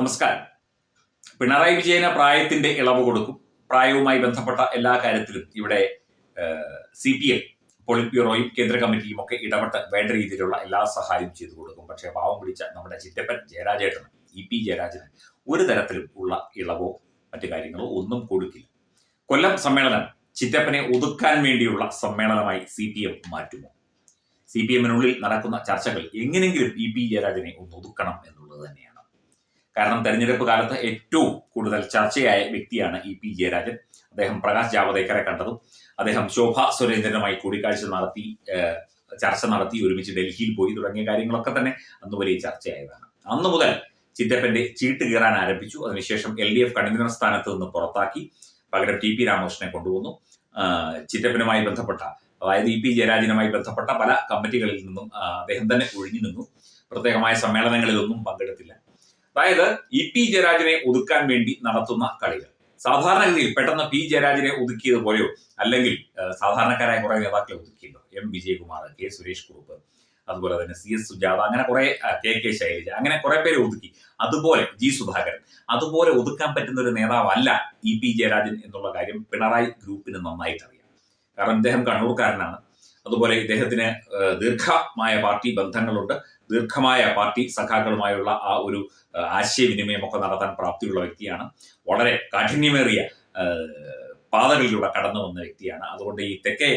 നമസ്കാരം. പിണറായി വിജയന് പ്രായത്തിന്റെ ഇളവ് കൊടുക്കും. പ്രായവുമായി ബന്ധപ്പെട്ട എല്ലാ കാര്യത്തിലും ഇവിടെ സി പി എം പോളിറ്റ് ബ്യൂറോയും കേന്ദ്ര കമ്മിറ്റിയും ഒക്കെ ഇടപെട്ട് വേണ്ട രീതിയിലുള്ള എല്ലാ സഹായവും ചെയ്തു കൊടുക്കും. പക്ഷേ പാവം പിടിച്ച നമ്മുടെ ചിറ്റപ്പൻ ജയരാജേട്ടന് ഇ പി ജയരാജന് ഒരു തരത്തിലും ഉള്ള ഇളവോ മറ്റു കാര്യങ്ങളോ ഒന്നും കൊടുക്കില്ല. കൊല്ലം സമ്മേളനം ചിറ്റപ്പനെ ഒതുക്കാൻ വേണ്ടിയുള്ള സമ്മേളനമായി സി പി എം മാറ്റുമോ? സി പി എമ്മിനുള്ളിൽ നടക്കുന്ന ചർച്ചകൾ എങ്ങനെങ്കിലും ഇ പി ജയരാജനെ ഒന്ന് ഒതുക്കണം എന്നുള്ളത് തന്നെയാണ്. കാരണം തെരഞ്ഞെടുപ്പ് കാലത്ത് ഏറ്റവും കൂടുതൽ ചർച്ചയായ വ്യക്തിയാണ് ഇ പി ജയരാജൻ. അദ്ദേഹം പ്രകാശ് ജാവദേക്കറെ കണ്ടതും അദ്ദേഹം ശോഭ സുരേന്ദ്രനുമായി കൂടിക്കാഴ്ച നടത്തി ചർച്ച നടത്തി ഒരുമിച്ച് ഡൽഹിയിൽ പോയി തുടങ്ങിയ കാര്യങ്ങളൊക്കെ തന്നെ അന്ന് വലിയ ചർച്ചയായതാണ്. അന്ന് മുതൽ ചിറ്റപ്പന്റെ ചീട്ട് കീറാൻ ആരംഭിച്ചു. അതിനുശേഷം എൽ ഡി എഫ് കൺവീനർ സ്ഥാനത്ത് നിന്ന് പുറത്താക്കി. പകരം ടി പി രാമകൃഷ്ണനെ കൊണ്ടുവന്നു. ചിറ്റപ്പനുമായി ബന്ധപ്പെട്ട അതായത് ഇ പി ജയരാജനുമായി ബന്ധപ്പെട്ട പല കമ്മിറ്റികളിൽ നിന്നും അദ്ദേഹം തന്നെ ഒഴിഞ്ഞു നിന്നു. പ്രത്യേകമായ സമ്മേളനങ്ങളിലൊന്നും പങ്കെടുത്തില്ല. അതായത് ഇ പി ജയരാജനെ ഒതുക്കാൻ വേണ്ടി നടത്തുന്ന കളികൾ. സാധാരണഗതിയിൽ പെട്ടെന്ന് പി ജയരാജനെ ഒതുക്കിയതുപോലെയോ അല്ലെങ്കിൽ ഏഹ്, സാധാരണക്കാരായ കുറെ നേതാക്കളെ ഒതുക്കിയല്ലോ എം വിജയകുമാർ കെ സുരേഷ് കുറുപ്പ് അതുപോലെ തന്നെ സി എസ് സുജാത അങ്ങനെ കുറെ കെ കെ ശൈലജ അങ്ങനെ കുറെ പേരെ ഒതുക്കി. അതുപോലെ ജി സുധാകരൻ. അതുപോലെ ഒതുക്കാൻ പറ്റുന്ന ഒരു നേതാവല്ല ഇ പി ജയരാജൻ എന്നുള്ള കാര്യം പിണറായി ഗ്രൂപ്പിന് നന്നായിട്ട് അറിയാം കാരണം അദ്ദേഹം കണ്ണൂർക്കാരനാണ്. അതുപോലെ ഇദ്ദേഹത്തിന് ദീർഘമായ പാർട്ടി ബന്ധങ്ങളുണ്ട്. ദീർഘമായ പാർട്ടി സഖാക്കളുമായുള്ള ആ ഒരു ആശയവിനിമയമൊക്കെ നടത്താൻ പ്രാപ്തിയുള്ള വ്യക്തിയാണ്. വളരെ കാഠിന്യമേറിയ പാതകളിലൂടെ കടന്നു വന്ന വ്യക്തിയാണ്. അതുകൊണ്ട് ഈ തെക്കേ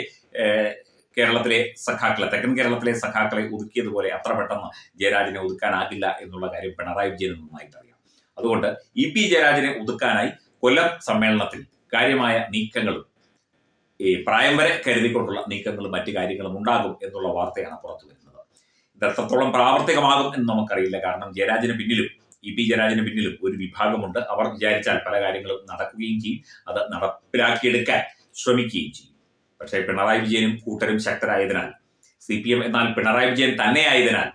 കേരളത്തിലെ സഖാക്കളെ തെക്കൻ കേരളത്തിലെ സഖാക്കളെ ഒതുക്കിയതുപോലെ അത്ര പെട്ടെന്ന് ജയരാജനെ ഒതുക്കാനാകില്ല എന്നുള്ള കാര്യം പിണറായി വിജയൻ നന്നായിട്ട് അറിയാം. അതുകൊണ്ട് ഇ പി ജയരാജനെ ഒതുക്കാനായി കൊല്ലം സമ്മേളനത്തിൽ കാര്യമായ നീക്കങ്ങളും ഈ പ്രായം വരെ കരുതിക്കൊണ്ടുള്ള നീക്കങ്ങളും മറ്റു കാര്യങ്ങളും ഉണ്ടാകും എന്നുള്ള വാർത്തയാണ് പുറത്തു വരുന്നത്. ഇത് എത്രത്തോളം പ്രാവർത്തികമാകും എന്ന് നമുക്കറിയില്ല. കാരണം ജയരാജന് പിന്നിലും ഇ പി ജയരാജന് പിന്നിലും ഒരു വിഭാഗമുണ്ട്. അവർ വിചാരിച്ചാൽ പല കാര്യങ്ങളും നടക്കുകയും ചെയ്യും. അത് നടപ്പിലാക്കിയെടുക്കാൻ ശ്രമിക്കുകയും ചെയ്യും. പക്ഷേ പിണറായി വിജയനും കൂട്ടരും ശക്തരായതിനാൽ സി പി എം എന്നാൽ പിണറായി വിജയൻ തന്നെയായതിനാൽ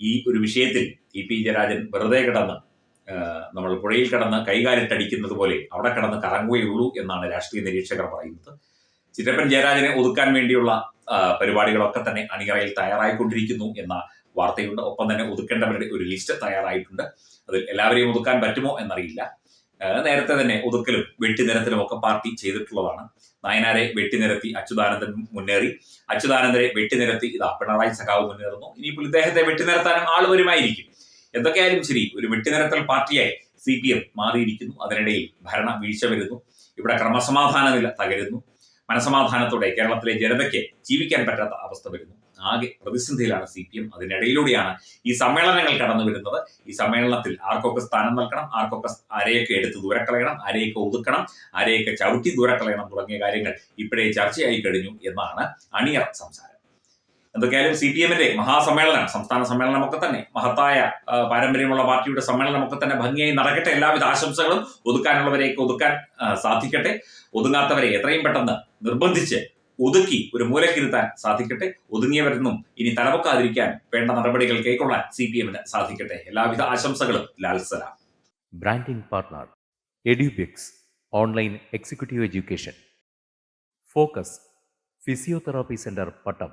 ഈ ഒരു വിഷയത്തിൽ ഇ പി ജയരാജൻ വെറുതെ കിടന്ന് നമ്മൾ പുഴയിൽ കിടന്ന് കൈകാലിട്ടടിക്കുന്നത് പോലെ അവിടെ കിടന്ന് കറങ്ങുകയുള്ളൂ എന്നാണ് രാഷ്ട്രീയ നിരീക്ഷകർ പറയുന്നത്. ചിറ്റപ്പൻ ജയരാജനെ ഒതുക്കാൻ വേണ്ടിയുള്ള പരിപാടികളൊക്കെ തന്നെ അണിയറയിൽ തയ്യാറായിക്കൊണ്ടിരിക്കുന്നു എന്ന വാർത്തയുണ്ട്. ഒപ്പം തന്നെ ഒതുക്കേണ്ടവരുടെ ഒരു ലിസ്റ്റ് തയ്യാറായിട്ടുണ്ട്. അതിൽ എല്ലാവരെയും ഒതുക്കാൻ പറ്റുമോ എന്നറിയില്ല. നേരത്തെ തന്നെ ഒതുക്കലും വെട്ടിനിരത്തലും ഒക്കെ പാർട്ടി ചെയ്തിട്ടുള്ളതാണ്. നയനാരെ വെട്ടിനിരത്തി അച്യുതാനന്ദൻ മുന്നേറി. അച്യുതാനന്ദരെ വെട്ടിനിരത്തി ഇതാ പിണറായി സഖാവ് മുന്നേറുന്നു. ഇനിയിപ്പോൾ ഇദ്ദേഹത്തെ വെട്ടിനിരത്താനും ആൾ വരുമായിരിക്കും. എന്തൊക്കെയായാലും ശരി ഒരു വെട്ടിനിരത്തൽ പാർട്ടിയായി സി പി എം മാറിയിരിക്കുന്നു. അതിനിടയിൽ ഭരണ വീഴ്ച വരുന്നു. ഇവിടെ ക്രമസമാധാന നില തകരുന്നു. മനസമാധാനത്തോടെ കേരളത്തിലെ ജനതയ്ക്ക് ജീവിക്കാൻ പറ്റാത്ത അവസ്ഥ വരുന്നു. ആകെ പ്രതിസന്ധിയിലാണ് സി പി എം അതിനിടയിലൂടെയാണ് ഈ സമ്മേളനങ്ങൾ കടന്നു വരുന്നത് ഈ സമ്മേളനത്തിൽ ആർക്കൊക്കെ സ്ഥാനം നൽകണം ആർക്കൊക്കെ ആരെയൊക്കെ എടുത്ത് ദൂരക്കളയണം ആരെയൊക്കെ ഒതുക്കണം ആരെയൊക്കെ ചവിട്ടി ദൂരക്കളയണം തുടങ്ങിയ കാര്യങ്ങൾ ഇപ്പോഴേ ചർച്ചയായി കഴിഞ്ഞു എന്നാണ് അണിയർ സംസാരം. എന്തൊക്കെയായാലും സി പി എമ്മിന്റെ മഹാസമ്മേളനം സംസ്ഥാന സമ്മേളനമൊക്കെ തന്നെ മഹത്തായ പാരമ്പര്യമുള്ള പാർട്ടിയുടെ സമ്മേളനമൊക്കെ തന്നെ ഭംഗിയായി നടക്കട്ടെ. എല്ലാവിധ ആശംസകളും ഒതുക്കാനുള്ളവരെയൊക്കെ ഒതുക്കാൻ സാധിക്കട്ടെ. ഒതുങ്ങാത്തവരെ എത്രയും പെട്ടെന്ന് നിർബന്ധിച്ച് ഒതുക്കി ഒരു മൂലക്കിരുത്താൻ സാധിക്കട്ടെ. ഒതുങ്ങിയവരെന്നും ഇനി തലവെക്കാതിരിക്കാൻ വേണ്ട നടപടികൾ കൈക്കൊള്ളാൻ സി പി എമ്മിന് സാധിക്കട്ടെ. എല്ലാവിധ ആശംസകളും. Lal Salaam branding partner Edubix online executive education focus physiotherapy centre Pattom